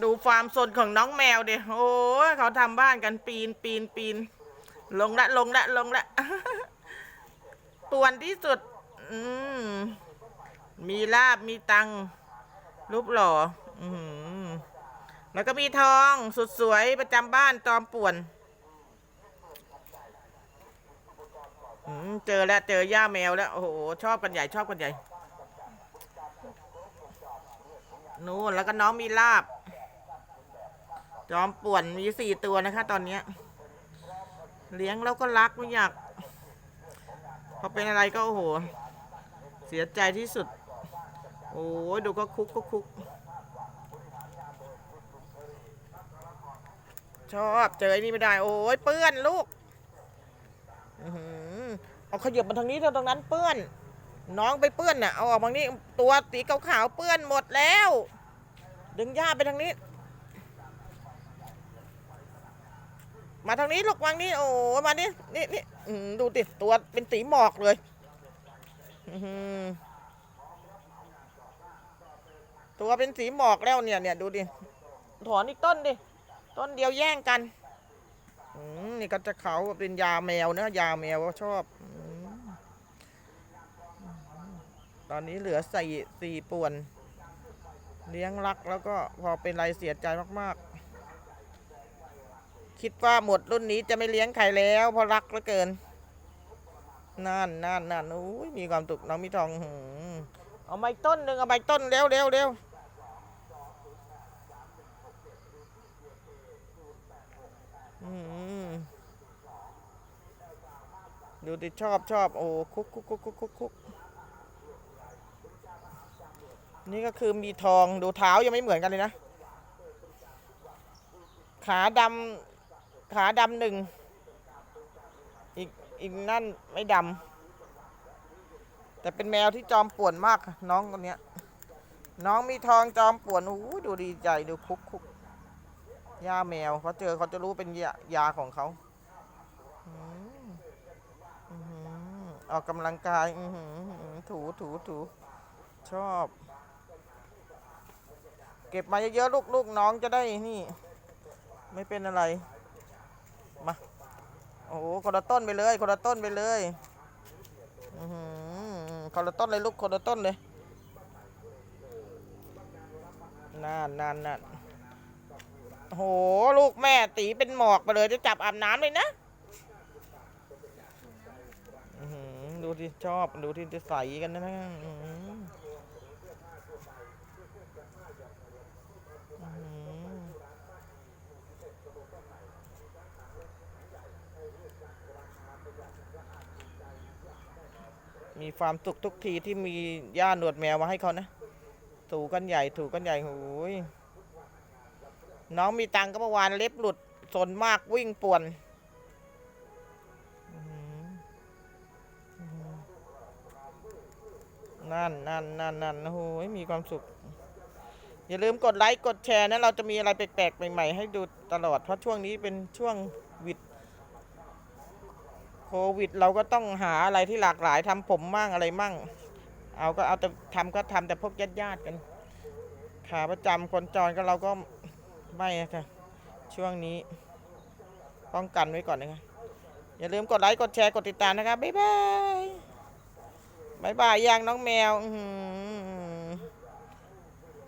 ดูฟาร์มสนของน้องแมวเดิโอ้เขาทำบ้านกันปีนปีนปีน ลงละลงละลงละป่วนที่สุด อืมมีลาบมีตังรูปหล่อ อือหือแล้วก็มีทองสุดสวยประจำบ้านจอมป่วนอืมเจอแล้วเจอย่าแมวแล้ว โอ้โห ชอบกันใหญ่ชอบกันใหญ่ นู่นแล้วก็น้องมีลาบ จอมป่วนมีสี่ตัวนะคะ ตอนเนี้ย เลี้ยงแล้วก็รักไม่อยาก พอเป็นอะไรก็โอ้โห เสียใจที่สุด โอ้ดูก็คุกก็คุก ชอบเจอไอ้นี่ไม่ได้ โอ้ยเปื้อนลูกอื้อหือเอาขยับมาทางนี้เถอะตรงนั้นเปื้อน น้องไปเปื้อนน่ะเอาออกมานี้ตัวสีขาวๆเปื้อนหมดแล้ว ดึงย่าไปทางนี้ มาทางนี้ลูกวางนี่โอ้มานี่นี่นี่ดูติตัวเป็นสีหมอกเลยตัวเป็นสีหมอกแล้วเนี่ยเนี่ยดูดิถอนอีกต้นดิต้นเดียวแย่งกันนี่ก็จะเขาเป็นยาแมวนะยาแมวชอบอตอนนี้เหลือสี่สี่ป่วน เลี้ยงรักแล้วก็พอเป็นไรเสียใจมาก ๆ คิดว่าหมดรุ่นนี้จะไม่เลี้ยงใครแล้วเพราะรักเหลือเกินนั่นนั่นนั่นอุ้ยมีความสุขน้องมีทองเอาไม้ต้นหนึ่งเอาไม้ต้นเร็วเร็วเร็วดูดิชอบชอบโอ้คุกคุกคุกคุกคุกคุกนี่ก็คือมีทองดูเท้ายังไม่เหมือนกันเลยนะ ขาดำ ขาดำหนึ่งอีกอีกนั่นไม่ดำแต่เป็นแมวที่จอมป่วนมากน้องคนเนี้ย น้องมีทองจอมป่วนโอ้ดูดีใจดูคุกคุกยาแมวเขาเจอเขาจะรู้เป็นยายาของเขาอือหือออกกำลังกายหือหือหือถูถูถูชอบ เก็บมาเยอะๆลูกๆน้องจะได้นี่ ไม่เป็นอะไร มา โอ้โหคนละต้นไปเลย คนละต้นไปเลยอือคนละต้นเลยลูกคนละต้นเลยนั่นนั่นนั่นโหลูกแม่ตีเป็นหมอกไปเลยจะจับอาบน้ำเลยนะอื้อหือดูที่ชอบดูที่จะใสกันนะนะอือหืออื้อหือ มีความสุขทุกทีที่มีย่าหนวดแมวมาให้เขานะ ถูกันใหญ่ถูกันใหญ่โอ้ยน้องมีตังค์ก็เมื่อวานเล็บหลุดสนมากวิ่งป่วนนั่นนั่นนั่นนั่นโอ้โหมีความสุข อย่าลืมกดไลค์ กดแชร์นะ เราจะมีอะไรแปลกๆ ใหม่ ๆ ให้ดูตลอด เพราะช่วงนี้เป็นช่วง ควิด เราก็ต้องหาอะไรที่หลากหลายทำผมมั่งอะไรมั่ง เอาก็เอาแต่ทำก็ทำแต่พวกญาติญาติกันขาประจำคนจรก็เราก็ไม่ค่ะช่วงนี้ป้องกันไว้ก่อนนะคะอย่าลืมกดไลค์กดแชร์กดติดตามนะครับบ๊ายบายบ๊ายบายยังน้องแมว อื